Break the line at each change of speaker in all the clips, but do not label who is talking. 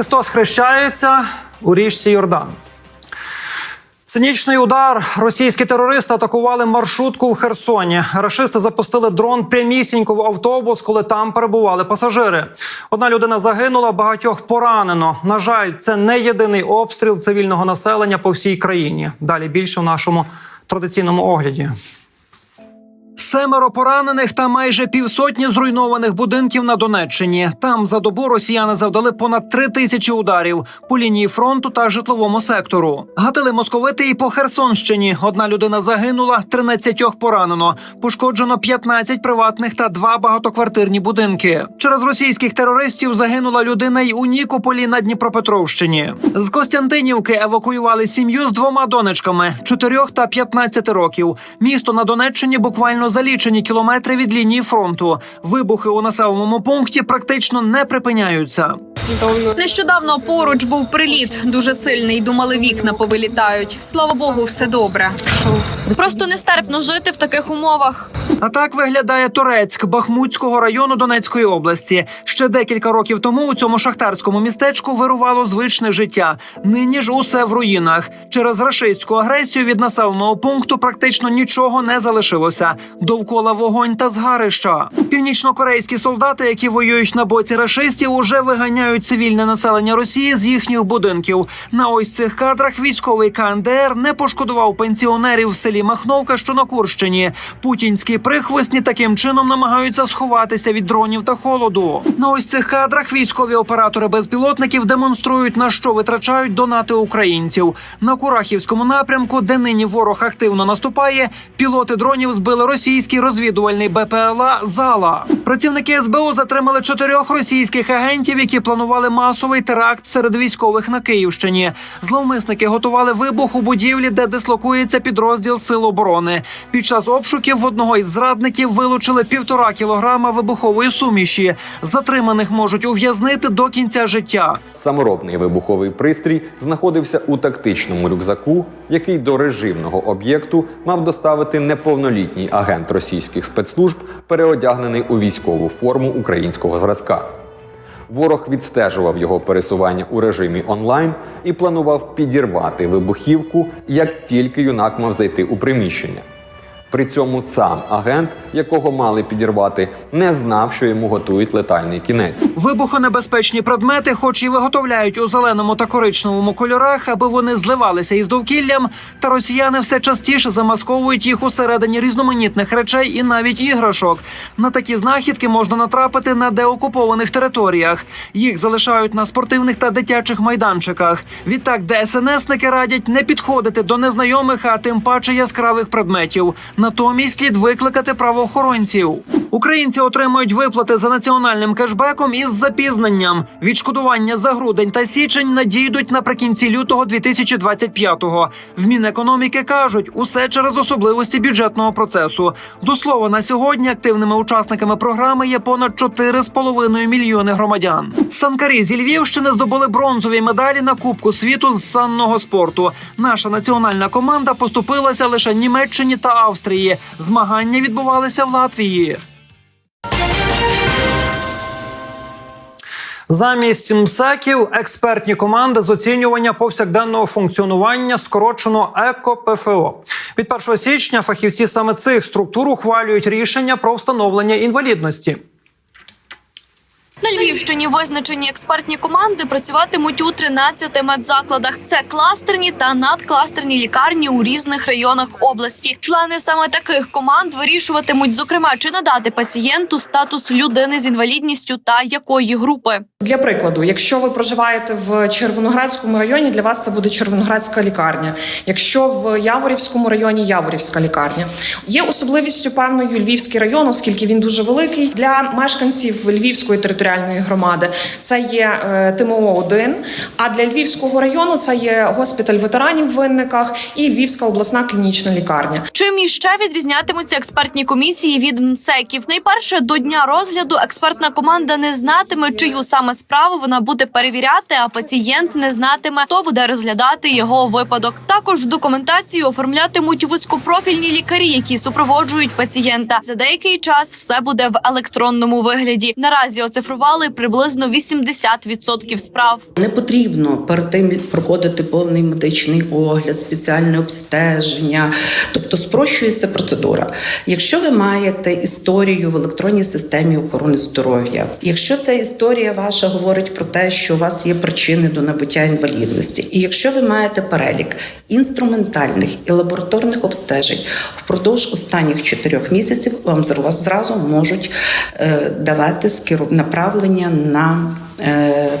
Христос хрещається у річці Йордан. Цинічний удар. Російські терористи атакували маршрутку в Херсоні. Рашисти запустили дрон прямісінько в автобус, коли там перебували пасажири. Одна людина загинула, багатьох поранено. На жаль, це не єдиний обстріл цивільного населення по всій країні. Далі більше в нашому традиційному огляді. Семеро поранених та майже півсотні зруйнованих будинків на Донеччині. Там за добу росіяни завдали понад три тисячі ударів по лінії фронту та житловому сектору. Гатили московити і по Херсонщині. Одна людина загинула, 13 поранено. Пошкоджено 15 приватних та два багатоквартирні будинки. Через російських терористів загинула людина й у Нікополі на Дніпропетровщині. З Костянтинівки евакуювали сім'ю з двома донечками 4 та 15 років. Місто на Донеччині буквально за лічені кілометри від лінії фронту. Вибухи у населеному пункті практично не припиняються.
Нещодавно поруч був приліт дуже сильний. Думали, вікна повилітають. Слава Богу, все добре. Просто нестерпно жити в таких умовах.
А так виглядає Торецьк Бахмутського району Донецької області. Ще декілька років тому у цьому шахтарському містечку вирувало звичне життя. Нині ж усе в руїнах. Через рашистську агресію від населеного пункту практично нічого не залишилося. Довкола вогонь та згарища. Північнокорейські солдати, які воюють на боці рашистів, уже виганяють цивільне населення Росії з їхніх будинків. На ось цих кадрах військовий КНДР не пошкодував пенсіонерів в селі Махновка, що на Курщині. Путінські прихвостні таким чином намагаються сховатися від дронів та холоду. На ось цих кадрах військові оператори безпілотників демонструють на що витрачають донати українців. На Курахівському напрямку, де нині ворог активно наступає, пілоти дронів збили російський розвідувальний БПЛА Зала. Працівники СБУ затримали чотирьох російських агентів, які планували масовий теракт серед військових на Київщині. Зловмисники готували вибух у будівлі, де дислокується підрозділ Сил оборони. Під час обшуків в одного із зрадників вилучили півтора кілограма вибухової суміші. Затриманих можуть ув'язнити до кінця життя.
Саморобний вибуховий пристрій знаходився у тактичному рюкзаку, який до режимного об'єкту мав доставити неповнолітній агент російських спецслужб, переодягнений у військову форму українського зразка. Ворог відстежував його пересування у режимі онлайн і планував підірвати вибухівку, як тільки юнак мав зайти у приміщення. При цьому сам агент, якого мали підірвати, не знав, що йому готують летальний кінець.
Вибухонебезпечні предмети, хоч і виготовляють у зеленому та коричневому кольорах, аби вони зливалися із довкіллям, та росіяни все частіше замасковують їх усередині різноманітних речей і навіть іграшок. На такі знахідки можна натрапити на деокупованих територіях. Їх залишають на спортивних та дитячих майданчиках. Відтак, ДСНСники радять не підходити до незнайомих, а тим паче яскравих предметів. Натомість слід викликати правоохоронців. Українці отримують виплати за національним кешбеком із запізненням. Відшкодування за грудень та січень надійдуть наприкінці лютого 2025-го. В Мінекономіки кажуть, усе через особливості бюджетного процесу. До слова, на сьогодні активними учасниками програми є понад 4,5 мільйони громадян. Санкарі зі Львівщини здобули бронзові медалі на Кубку світу з санного спорту. Наша національна команда поступилася лише Німеччині та Австрії. Змагання відбувалися в Латвії. Замість МСЕКів експертні команди з оцінювання повсякденного функціонування скорочено ЕКО-ПФО. Від 1 січня фахівці саме цих структур ухвалюють рішення про встановлення інвалідності.
На Львівщині визначені експертні команди працюватимуть у 13 медзакладах. Це кластерні та надкластерні лікарні у різних районах області. Члени саме таких команд вирішуватимуть, зокрема, чи надати пацієнту статус людини з інвалідністю та якої групи.
Для прикладу, якщо ви проживаєте в Червоноградському районі, для вас це буде Червоноградська лікарня. Якщо в Яворівському районі Яворівська лікарня. Є особливістю певною Львівський район, оскільки він дуже великий для мешканців Львівської територіальної громади. Це є е, ТМО 1 А для Львівського району це є госпіталь ветеранів в винниках і Львівська обласна клінічна лікарня.
Чим іще відрізнятимуться експертні комісії від МСЕКів? Найперше до дня розгляду експертна команда не знатиме, чию саме справу вона буде перевіряти, а пацієнт не знатиме, хто буде розглядати його випадок. Також документацію оформлятимуть вузькопрофільні лікарі, які супроводжують пацієнта. За деякий час все буде в електронному вигляді. Наразі оцифрування ігнорували приблизно 80% справ.
Не потрібно перед тим проходити повний медичний огляд, спеціальне обстеження, тобто спрощується процедура. Якщо ви маєте історію в електронній системі охорони здоров'я, якщо ця історія ваша говорить про те, що у вас є причини до набуття інвалідності, і якщо ви маєте перелік інструментальних і лабораторних обстежень впродовж останніх чотирьох місяців, вам зразу можуть е, давати скеру- направлення на. Е,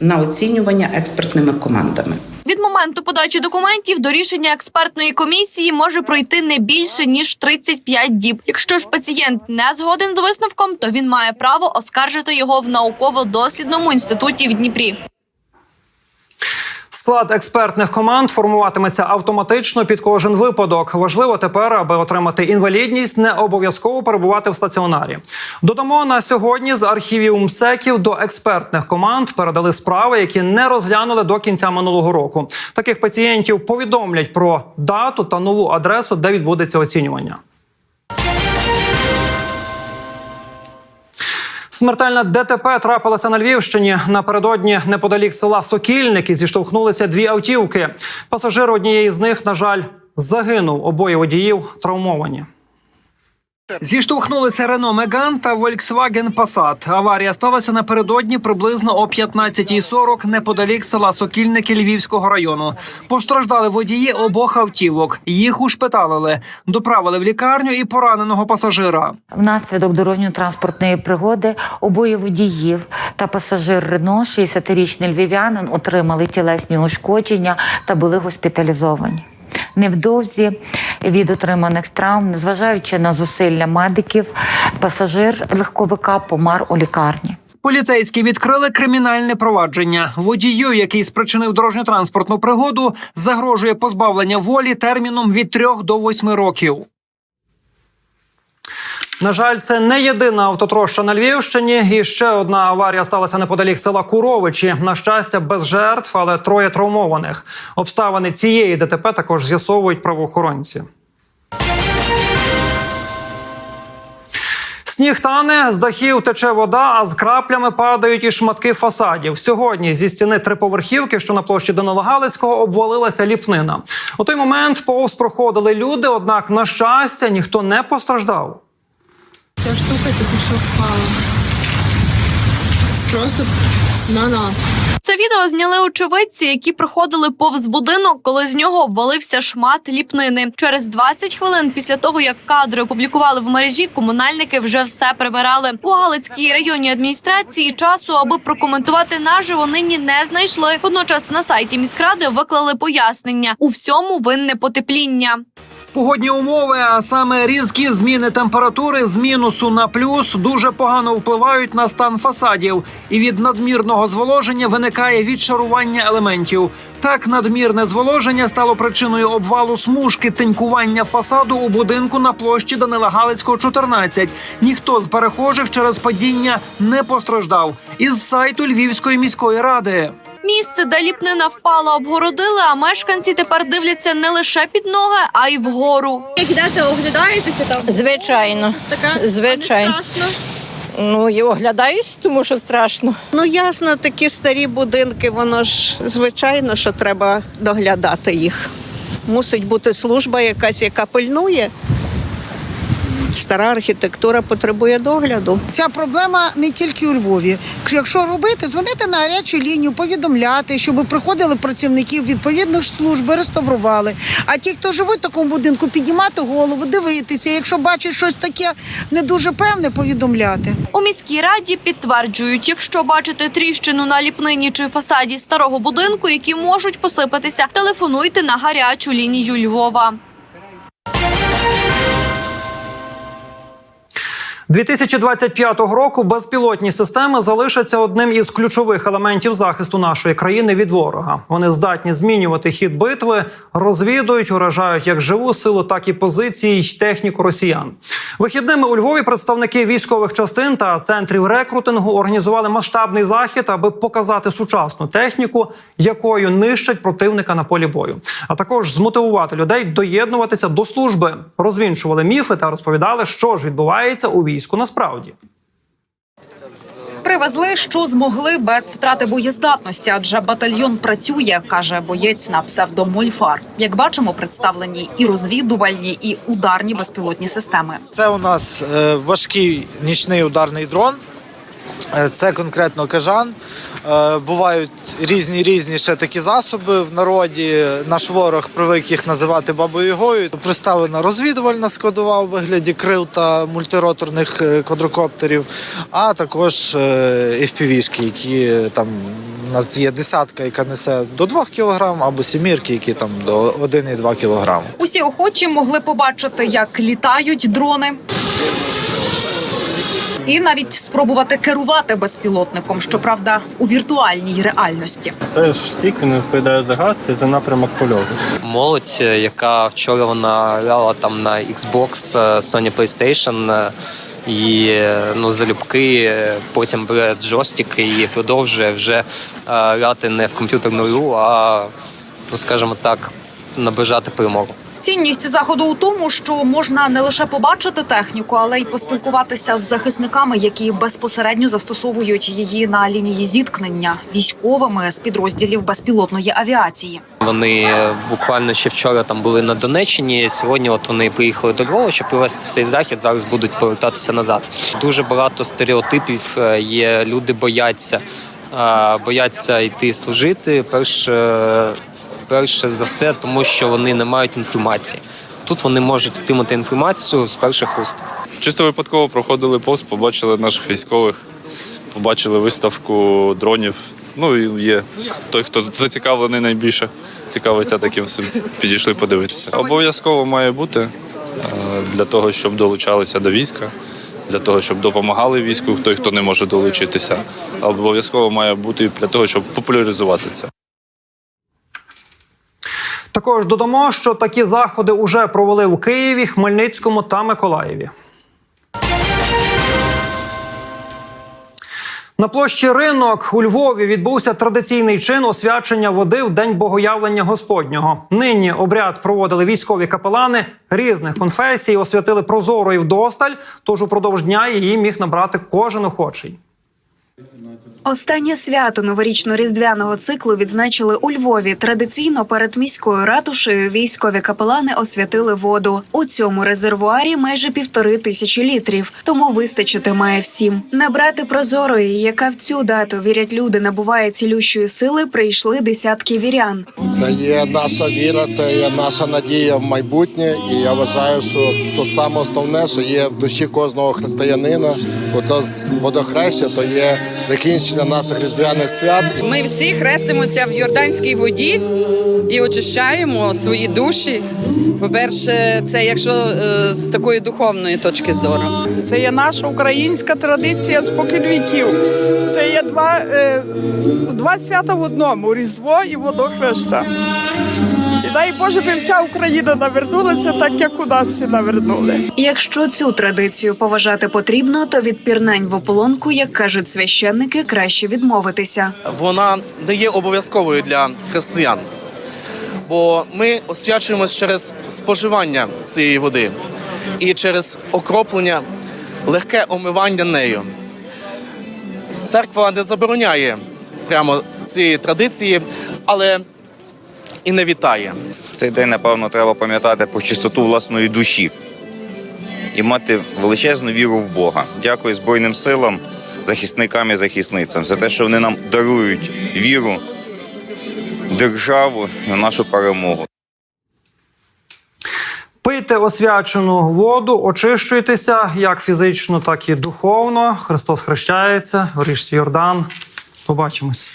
на оцінювання експертними командами.
Від моменту подачі документів до рішення експертної комісії може пройти не більше ніж 35 діб. Якщо ж пацієнт не згоден з висновком, то він має право оскаржити його в науково-дослідному інституті в Дніпрі.
Склад експертних команд формуватиметься автоматично під кожен випадок. Важливо тепер, аби отримати інвалідність, не обов'язково перебувати в стаціонарі. Додамо на сьогодні з архівів МСЕКів до експертних команд передали справи, які не розглянули до кінця минулого року. Таких пацієнтів повідомлять про дату та нову адресу, де відбудеться оцінювання. Смертельна ДТП трапилася на Львівщині. Напередодні неподалік села Сокільники зіштовхнулися дві автівки. Пасажир однієї з них, на жаль, загинув. Обоє водіїв травмовані. Зіштовхнулися Рено Меган та Volkswagen Passat. Аварія сталася напередодні приблизно о 15.40 неподалік села Сокільники Львівського району. Постраждали водії обох автівок. Їх ушпиталили, доправили в лікарню і пораненого пасажира.
Внаслідок дорожньо-транспортної пригоди обоє водіїв та пасажир Рено, 60-річний львів'янин, отримали тілесні ушкодження та були госпіталізовані. Невдовзі від отриманих травм, незважаючи на зусилля медиків, пасажир легковика помер у лікарні.
Поліцейські відкрили кримінальне провадження. Водію, який спричинив дорожньо-транспортну пригоду, загрожує позбавлення волі терміном від 3 до 8 років. На жаль, це не єдина автотроща на Львівщині. І ще одна аварія сталася неподалік села Куровичі. На щастя, без жертв, але троє травмованих. Обставини цієї ДТП також з'ясовують правоохоронці. Сніг тане, з дахів тече вода, а з краплями падають і шматки фасадів. Сьогодні зі стіни триповерхівки, що на площі Данила Галицького, обвалилася ліпнина. У той момент повз проходили люди, однак, на щастя, ніхто не постраждав.
Ця штука тільки що впала. Просто на нас.
Це відео зняли очевидці, які проходили повз будинок, коли з нього обвалився шмат ліпнини. Через 20 хвилин після того, як кадри опублікували в мережі, комунальники вже все прибирали. У Галицькій районній адміністрації часу, аби прокоментувати наживо, нині не знайшли. Водночас на сайті міськради виклали пояснення. У всьому винне потепління.
Погодні умови, а саме різкі зміни температури з мінусу на плюс дуже погано впливають на стан фасадів, і від надмірного зволоження виникає відшарування елементів. Так, надмірне зволоження стало причиною обвалу смужки тинькування фасаду у будинку на площі Данила Галицького, 14. Ніхто з перехожих через падіння не постраждав. Із сайту Львівської міської ради.
Місце, де ліпнина впала, обгородили, а мешканці тепер дивляться не лише під ноги, а й вгору.
Як йдете, оглядаєтеся там?
Звичайно,
Така
Звичайно.
А не страшно.
ну і оглядаюсь, тому що страшно. Ну ясно, такі старі будинки, воно ж звичайно, що треба доглядати їх. Мусить бути служба якась, яка пильнує. Стара архітектура потребує догляду.
Ця проблема не тільки у Львові. Якщо робити, дзвонити на гарячу лінію, повідомляти, щоб приходили працівників відповідних служб, реставрували. А ті, хто живуть в такому будинку, піднімати голову, дивитися. Якщо бачать щось таке не дуже певне, повідомляти.
У міській раді підтверджують, якщо бачите тріщину на ліпнині чи фасаді старого будинку, які можуть посипатися, телефонуйте на гарячу лінію Львова.
2025 року безпілотні системи залишаться одним із ключових елементів захисту нашої країни від ворога. Вони здатні змінювати хід битви, розвідують, уражають як живу силу, так і позиції й техніку росіян. Вихідними у Львові представники військових частин та центрів рекрутингу організували масштабний захід, аби показати сучасну техніку, якою нищать противника на полі бою, а також змотивувати людей доєднуватися до служби, розвінчували міфи та розповідали, що ж відбувається у війську насправді.
Привезли, що змогли без втрати боєздатності, адже батальйон працює, каже боєць на псевдомольфар. Як бачимо, представлені і розвідувальні, і ударні безпілотні системи.
Це у нас е, важкий нічний ударний дрон. Е, Це конкретно кажан. Е, Бувають різні різні ще такі засоби в народі. Наш ворог привик їх називати бабою Ягою. Представлена розвідувальна складова у вигляді крил та мультироторних е, квадрокоптерів, а також FPV-шки, які там у нас є десятка, яка несе до 2 кг, або сімірки, які там до 1,2 кг.
Усі охочі могли побачити, як літають дрони. І навіть спробувати керувати безпілотником, щоправда, у віртуальній реальності.
Це ж стік, він відповідає за газ, це за напрямок польоту.
молодь, е, яка вчора вона грала там на Xbox, е, Sony PlayStation. е, І ну, залюбки потім бере джойстик і продовжує вже грати не в комп'ютерну гру, а ну скажімо так, наближати перемогу.
Цінність заходу у тому, що можна не лише побачити техніку, але й поспілкуватися з захисниками, які безпосередньо застосовують її на лінії зіткнення військовими з підрозділів безпілотної авіації.
Вони е, буквально ще вчора там були на Донеччині. Сьогодні от вони приїхали до Львова, щоб провести цей захід. Зараз будуть повертатися назад. Дуже багато стереотипів е, є. Люди бояться, е, бояться йти служити. Перше, перше за все, тому що вони не мають інформації. Тут вони можуть отримати інформацію з перших уст.
Чисто випадково проходили пост, побачили наших військових, побачили виставку дронів. Ну і є той, хто зацікавлений найбільше, цікавиться таким всім. Підійшли подивитися. Обов'язково має бути е, для того, щоб долучалися до війська, для того, щоб допомагали війську, той, хто не може долучитися. Обов'язково має бути для того, щоб популяризувати це.
Також додамо, що такі заходи уже провели у Києві, Хмельницькому та Миколаєві. На площі ринок у Львові відбувся традиційний чин освячення води в день богоявлення Господнього. Нині обряд проводили військові капелани різних конфесій, освятили прозоро і вдосталь. Тож упродовж дня її міг набрати кожен охочий.
Останнє свято новорічно-різдвяного циклу відзначили у Львові. Традиційно перед міською ратушею військові капелани освятили воду. У цьому резервуарі майже півтори тисячі літрів, тому вистачити має всім. Набрати прозорої, яка в цю дату вірять люди, набуває цілющої сили. Прийшли десятки вірян.
Це є наша віра, це є наша надія в майбутнє. І я вважаю, що то саме основне, що є в душі кожного християнина, бо то водохреща, то є закінчення наших різдвяних свят.
Ми всі хрестимося в Йорданській воді і очищаємо свої душі. По-перше, це якщо е, з такої духовної точки зору.
Це є наша українська традиція спокон віків. Це є два, е, два свята в одному Різдво і водохреща. І дай Боже, би вся Україна навернулася, так як у нас всі навернули.
Якщо цю традицію поважати потрібно, то від пірнань в ополонку, як кажуть священники, краще відмовитися.
вона не є обов'язковою для християн, бо ми освячуємось через споживання цієї води і через окроплення, легке омивання нею. Церква не забороняє прямо цієї традиції, але і не вітає.
Цей день, напевно, треба пам'ятати про чистоту власної душі і мати величезну віру в Бога. Дякую Збройним силам, захисникам і захисницям за те, що вони нам дарують віру, державу і нашу перемогу.
Пийте освячену воду, очищуйтеся як фізично, так і духовно. Христос хрещається, річці Йордан. Побачимось.